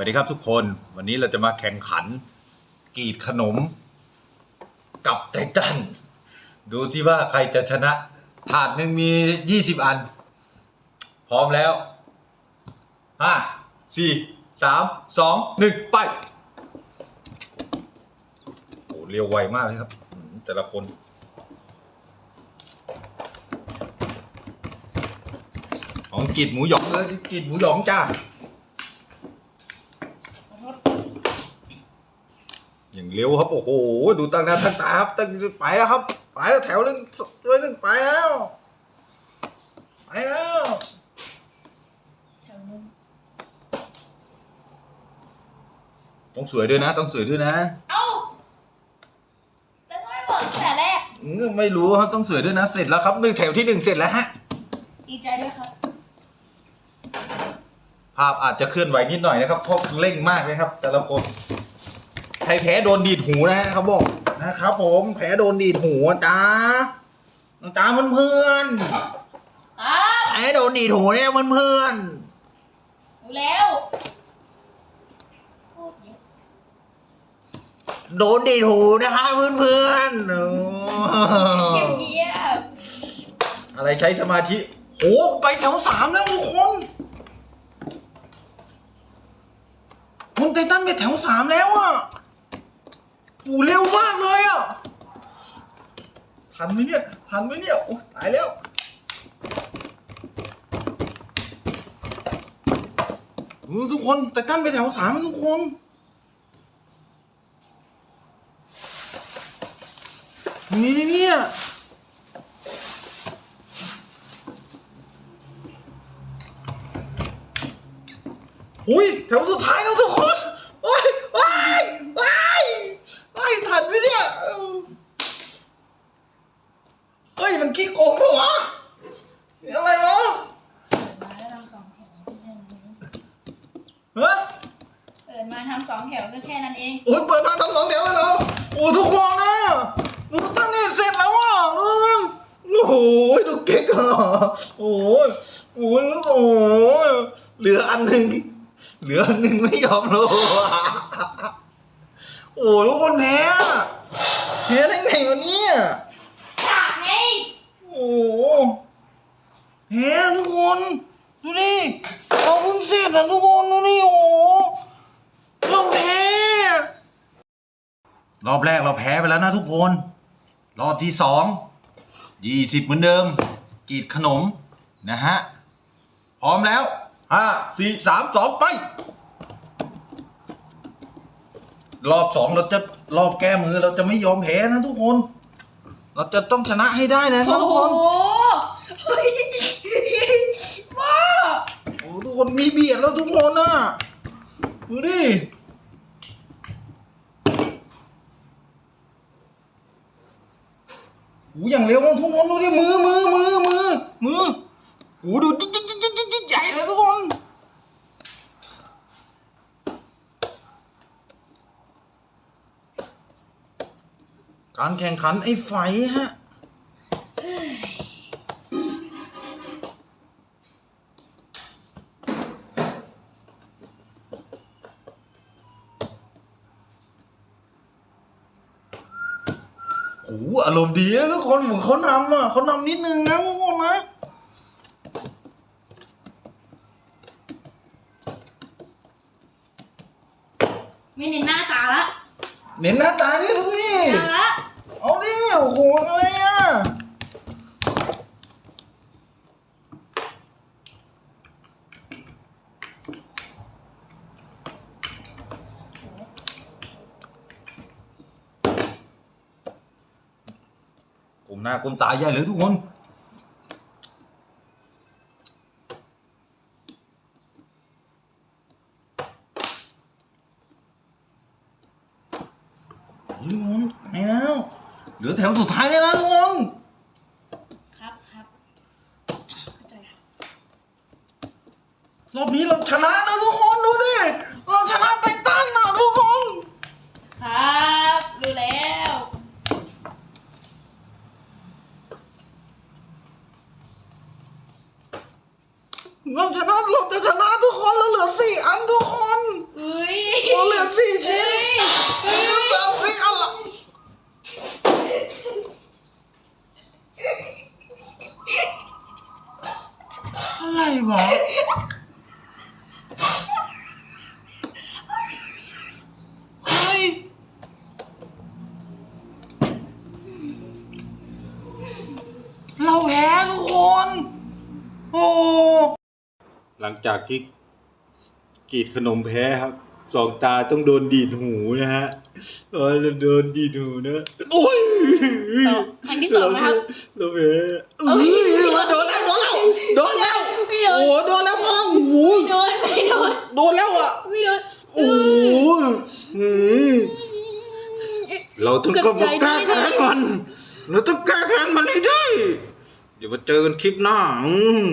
สวัสดีครับทุกคนวันนี้เราจะมาแข่งขันกรีดขนมกับไททัน ดูสิว่าใครจะชนะ ถาดหนึ่งมียี่สิบอัน พร้อมแล้วห้าสี่สามสองหนึ่งไปโอ้เร็วไวมากเลยครับ แต่ละคนของกรีดหมูหยองเลยกรีดหมูหยองจ้า อย่าง เร็วครับโอ้โหดูตั้งหน้าตั้งตาครับตั้งไปแล้วครับไปแล้วแถวหนึ่งด้วยหนึ่งไปแล้วไปแล้วแถวนึงต้องสวยด้วยนะต้องสวยด้วยนะเอ้าแล้วทำไมบอกตั้งแต่แรกอืมไม่รู้ครับต้องสวยด้วยนะเสร็จแล้วครับหนึ่งแถวที่หนึ่งเสร็จแล้วฮะดีใจด้วยครับภาพอาจจะเคลื่อนไหวนิดหน่อยนะครับเพราะเร่งมากเลยครับ แต่ละคนใครแพ้โดนดีดหูนะฮะเขาบอกนะครับผมแพ้โดนดีดหูอะจ้าจ้าเพื่อนเพื่อนครับๆแพ้โดนดีดหูเนี่ยเพื่อนเพื่อนรู้แล้วพูดเยอะๆโดนดีดหูนะคะเพื่อนเพื่อนๆโอ้เงียบเงียบอะไรใช้สมาธิโอ้ไปแถวสามแล้วทุกคนคุณไททันไปแถวสามแล้วอะ โอ้เร็วมากเลยอะ ทันไหมเนี่ย ทันไหมเนี่ย โอ้ตายแล้วเออทุกคนไททันไปแถวสามทุกคนนี่เนี่ยอุ้ยแถวสุดท้ายแล้วทุกคนว้ายว้ายว้ายว้ายทันไหมเนี่ยเออเฮ้ย มันขี้โกงปะวะนี่อะไรวะ เปิดมาแล้วทำสองแถวแค่นั้นเอง ฮะ เปิดมาทำสองแถวก็แค่นั้นเองโอ้ยเปิดมาทำสองเดี๋ยวเลยเหรอโอ้ทุกคนนะหนูตั้งนี่เสร็จแล้วอะโอ้โหดูเก๊กอะโอ้ยโอ้ยโอ้ยเหลืออันหนึ่งเหลืออันหนึ่งไม่ยอมลงอะโอ้ทุกคนแพ้แพ้ได้ไงวะเนี่ย ฉากไง โอ้โหแพ้ทุกคน ดูดิเราเพิ่งเสร็จนะทุกคนดูดิโอ้โหเราแพ้ รอบแรกเราแพ้ไปแล้วนะทุกคน รอบที่สองยี่สิบเหมือนเดิมกรีดขนมนะฮะ พร้อมแล้วห้าสี่สามสองไป รอบสองเราจะรอบแก้มือเราจะไม่ยอมแพ้นะทุกคน เราจะต้องชนะให้ได้นะทุโอ้กโหคนเฮ้ยว้าโอ้ทุกคนมีเบียดแล้วทุกคนน่ะดูดิ โอ้อย่างเร็วทุกคนดูดิมือมือมือมือมือหูดูจิ๊จิ๊จิ๊จิ๊จิ๊ใหญ่เลยทุกคนการแข่งขันไอ้ไฟฮะ โอ้โหอารมณ์ดีนะทุกคนเหมือนเขานำอะเขานำนิดนึงนะทุกคนนะไม่เน้นหน้าตาละเน้นหน้าตาดิทุกพี่ตาละเอาดิโอ้โหอะไรอะ มหน้ากลมตาใหญ่เลยทุกคนทุกคนไปแล้วเหลือแถวสุดท้ายแล้วนะทุกคนครับครับเข้าใจครับรอบนี้เราชนะนะทุกคน เราชนะเราจะชนะทุกคนเราเหลือสี่อันทุกคนเราเหลือสี่ชิ้นเราหลือสามเอ้ยอะไอะไรวะเฮ้ยเราแพ้ทุกคน โอ้ งจากที่กรีดขนมแพ้ครับสองตาต้องโดนดีดหูนะฮะเออโดนดีดหูนะโอ้ยสองครั้งที่สองนะครับเราแพ้อุ้ยมาโดนแล้วโดนแล้วโดนแล้วไม่โดนโอ้โหโดนแล้วพ่อโอ้โหไม่โดนไม่โดนโดนแล้วอะไม่โดนโอ้โหอืมเราต้องก็มากล้าแค้นมันเราต้องกล้าแค้นมันให้ได้ เดี๋ยวมาเจอกันคลิปหน้าอืม